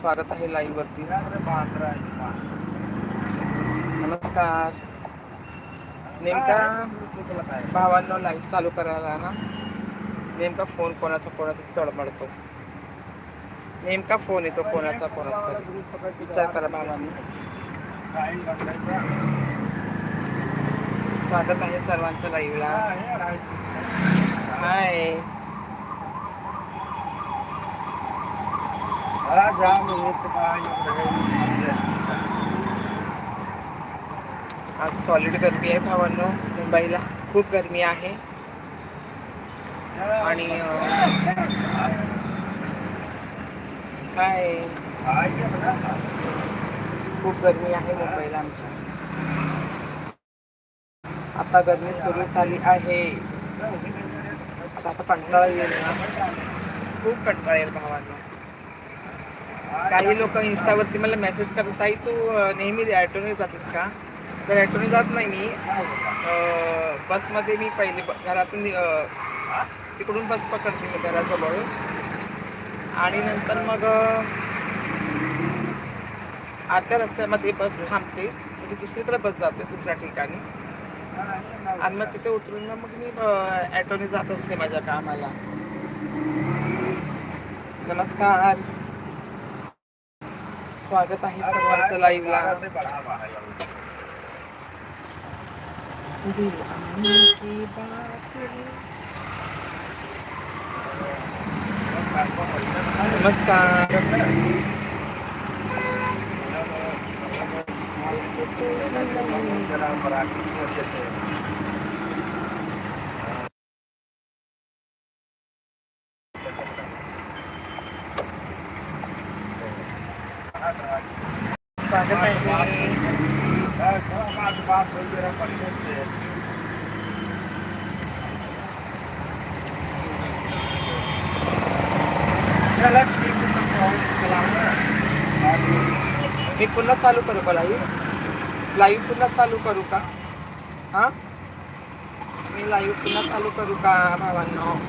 स्वागत आहे लाईव्ह वरती नमस्कार. नेमका भावांना लाईव्ह चालू करायला ना नेमका फोन कोणाचा कोणाचा तडमडतो. नेमका फोन येतो कोणाचा कोणाचा विचार करा भावांनी. स्वागत आहे सर्वांचं लाईव्हला हाय आज सॉलिड गरमी आहे भावांनो. मुंबईला खूप गरमी आहे. आणि काय? खूप गरमी आहे मुंबईला. आमच्या आता गरमी सुरू झाली आहे. आता असं कंटाळा येईल ना. खूप कंटाळा येईल भावांनो. काही लोक इंस्टावरती मला मेसेज करत आई तू नेहमी ॲटोने जातेस का? तर ॲटोने जात नाही मी. बसमध्ये मी पहिले ब- घरातून तिकडून बस पकडते मी घराजवळ. आणि नंतर मग अं, आत्या रस्त्यामध्ये बस थांबते. म्हणजे दुसरीकडे बस जाते दुसऱ्या ठिकाणी. आणि मग तिथे उतरून मग मी ॲटोने जात असते माझ्या कामाला. नमस्कार. स्वागत आहे सर्वांचं लाईव्हला दिल आने की बात है. नमस्कार स्वागत आहे मी पुन्हा चालू करू का लाईव्ह लाईव्ह पुन्हा चालू करू का? हां? मी लाईव्ह पुन्हा चालू करू का भावांनो?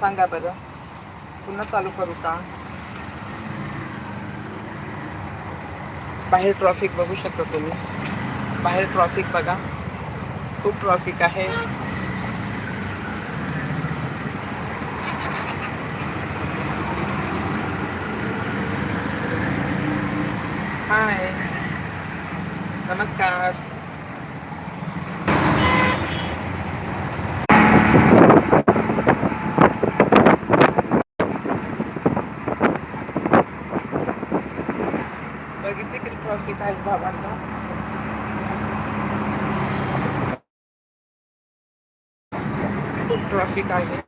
सांगा बरं. पुन्हा चालू करू का? बाहेर ट्रॉफिक बघू शकता तुम्ही. बाहेर ट्रॉफिक बघा. खूप ट्रॉफिक आहे. हाय नमस्कार बघितले किती ट्रॉफिक आहे बाबांना खूप ट्रॉफिक आहे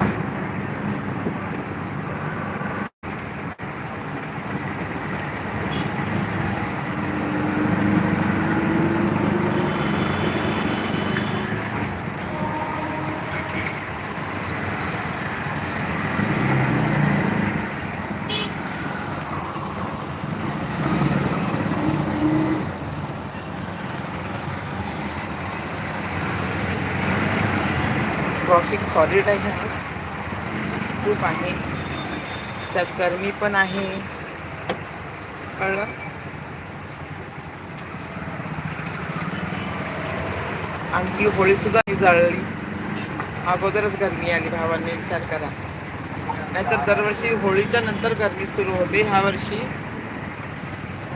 ट्रॉफिक सॉलिड आहे. खूप आहे. त्यात गरमी पण आहे. कळलं? आणखी होळीसुद्धा जळली. अगोदरच गरमी आली भावांनी विचार करा. नाहीतर दरवर्षी होळीच्या नंतर गरमी सुरू होते. ह्या वर्षी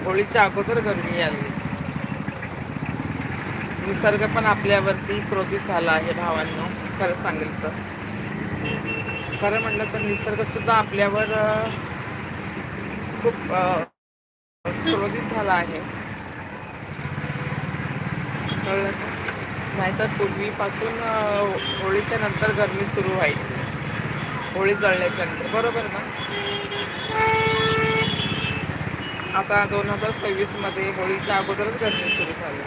होळीच्या अगोदर गरमी आली. निसर्ग पण आपल्यावरती क्रोधित झाला आहे भावांनो खरं सांगेल तर. खरं म्हणलं तर निसर्ग सुद्धा आपल्यावर खूप क्रोधित झाला आहे. कळलं नाहीतर पूर्वीपासून होळीच्या नंतर गरमी सुरू व्हायची. होळी जळल्याच्या नंतर बरोबर ना? आता दोन हजार सव्वीसमध्ये होळीच्या अगोदरच गरमी सुरू झाली.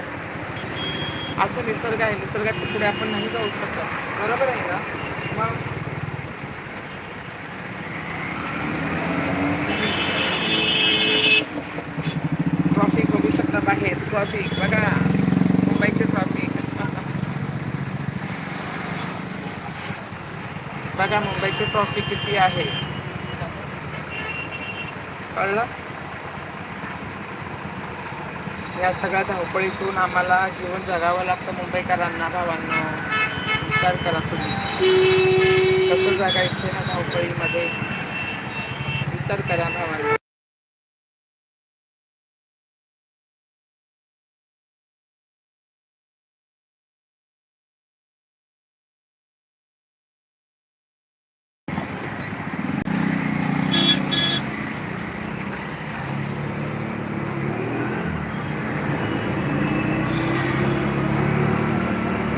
असं निसर्ग आहे निसर्गाच्या पुढे आपण नाही जाऊ शकत. बरोबर आहे ना? मग ट्रॉफिक बघू शकता बाहेर. ट्रॉफिक बघा. मुंबईचे ट्रॉफिक बघा मुंबईचे ट्रॉफिक किती आहे. कळलं? या सगळ्या धावपळीतून आम्हाला जीवन जगावं लागतं मुंबईकरांना भावांना. विचार करा तुम्ही. कसं जगायचं ह्या धावपळीमध्ये? विचार करा भावांना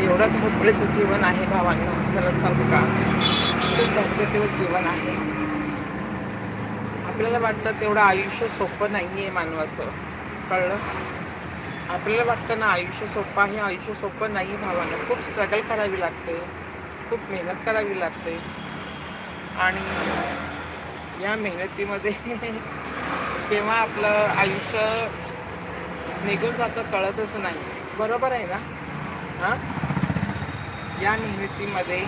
एवढं धावपळीचं जीवन आहे भावांना खरंच सांगू का खूप धावपळीचं जीवन आहे आपल्याला वाटतं तेवढं आयुष्य सोपं नाही आहे मानवाचं. कळलं? आपल्याला वाटतं ना आयुष्य सोपं आहे आयुष्य सोपं नाही भावांना खूप स्ट्रगल करावी लागते. खूप मेहनत करावी लागते. आणि या मेहनतीमध्ये केव्हा आपलं आयुष्य निघून जातं कळतच नाही. बरोबर आहे ना? हां? या मेहनतीमध्ये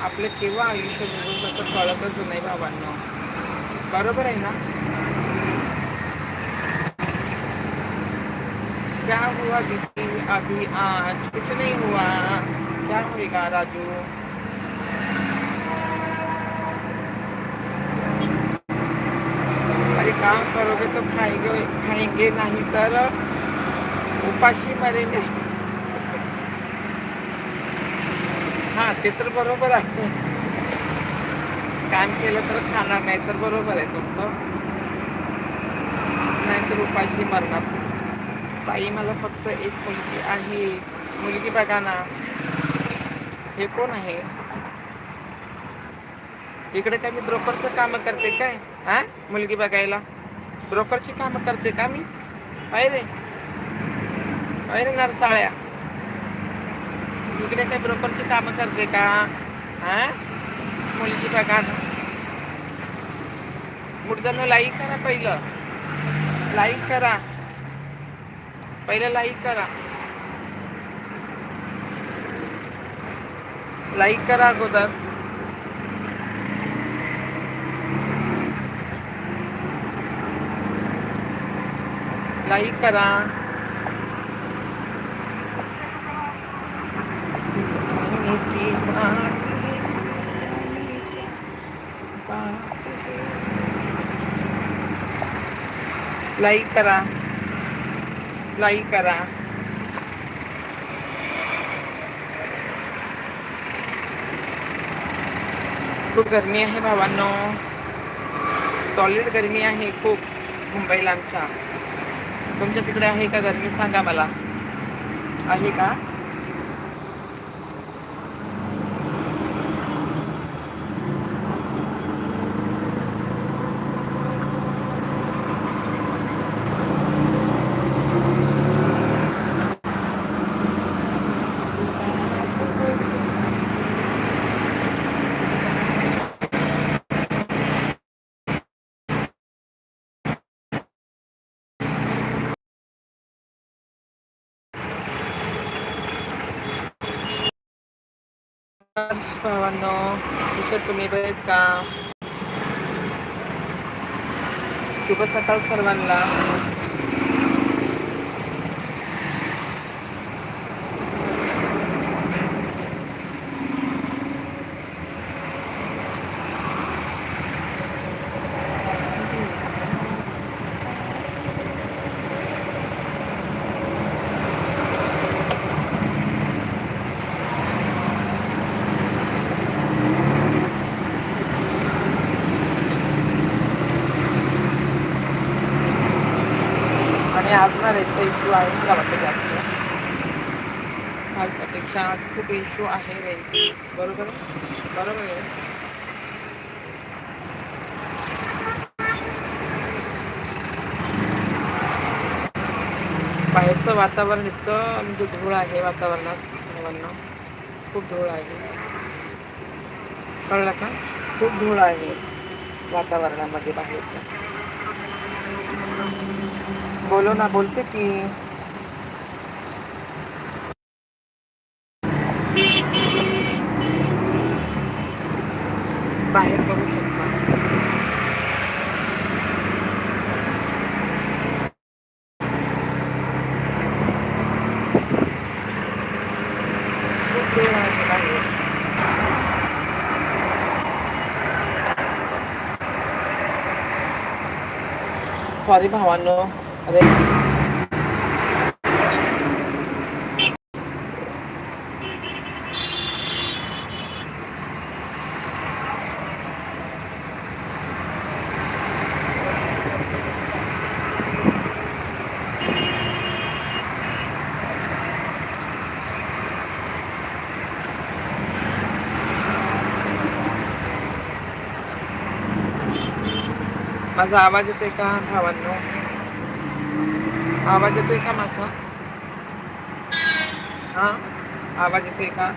आपलं केव्हा आयुष्य निघून जातं कळतच नाही भावांना. बरोबर आहे ना? क्या हुआ दीदी? अभी आज कुछ नहीं हुआ। क्या होएगा राजू? अरे काम करोगे तो खाएँगे खाएँगे नहीं तर उपाशी मरेंगे। हाँ ते तर बरोबर आहे. काम केलं तर खाणार नाही तर बरोबर आहे तुमचं. नाहीतर उपाशी मरणार. ताई मला फक्त एक मुलगी आहे. मुलगी बघा ना. हे कोण आहे? इकडे काय मी ब्रोकरचं काम करते काय? हा? मुलगी बघायला. ब्रोकरची कामं करते का मी? पाहिजे पाहिजे नरसाळ्या. इकडे काय ब्रोकरची कामं करते का? हा? मुलगी बघा ना. मुर्द्यानं लाईक करा पहिलं. लाईक करा. पहिलं लाईक करा. लाईक करा अगोदर. लाईक करा. लाईक करा. लाईक करा. खूप गरमी आहे भावांनो. सॉलिड गरमी आहे खूप मुंबईला आमच्या. तुमच्या तिकडे आहे का गरमी? सांगा मला. आहे का? भावांनो विषय तुम्ही बरेच का शुभ सकाळ सर्वांना आणि आज ना इश्यू आहे मला वाटतं जास्त कालच्यापेक्षा आज खूप इश्यू आहे रेंज बरोबर? बरोबर आहे. बाहेरचं वातावरण इतकं म्हणजे धूळ आहे वातावरणात सर्वांना. खूप धूळ आहे. कळलं का? खूप धूळ आहे वातावरणामध्ये बाहेरचं. বলো না বলতে কি? বাইরের ভবিষ্যৎ সরি ভাবানো। माझा आवाज येतोय का? भावांनो आवाज येतोय का माझा? हा? आवाज येतोय का?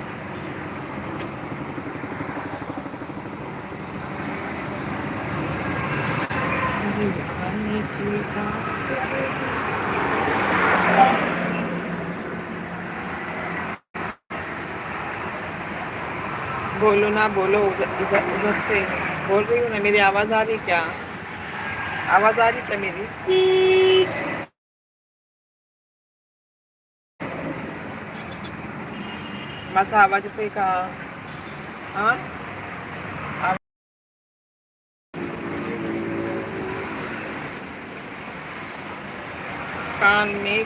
बोलो ना बोलो उधर उधर उधर से। बोल रही हूँ ना मेरी आवाज आ रही क्या? आवाज आ रही क्या मेरी? माझा आवाज येतोय का? हा? कान में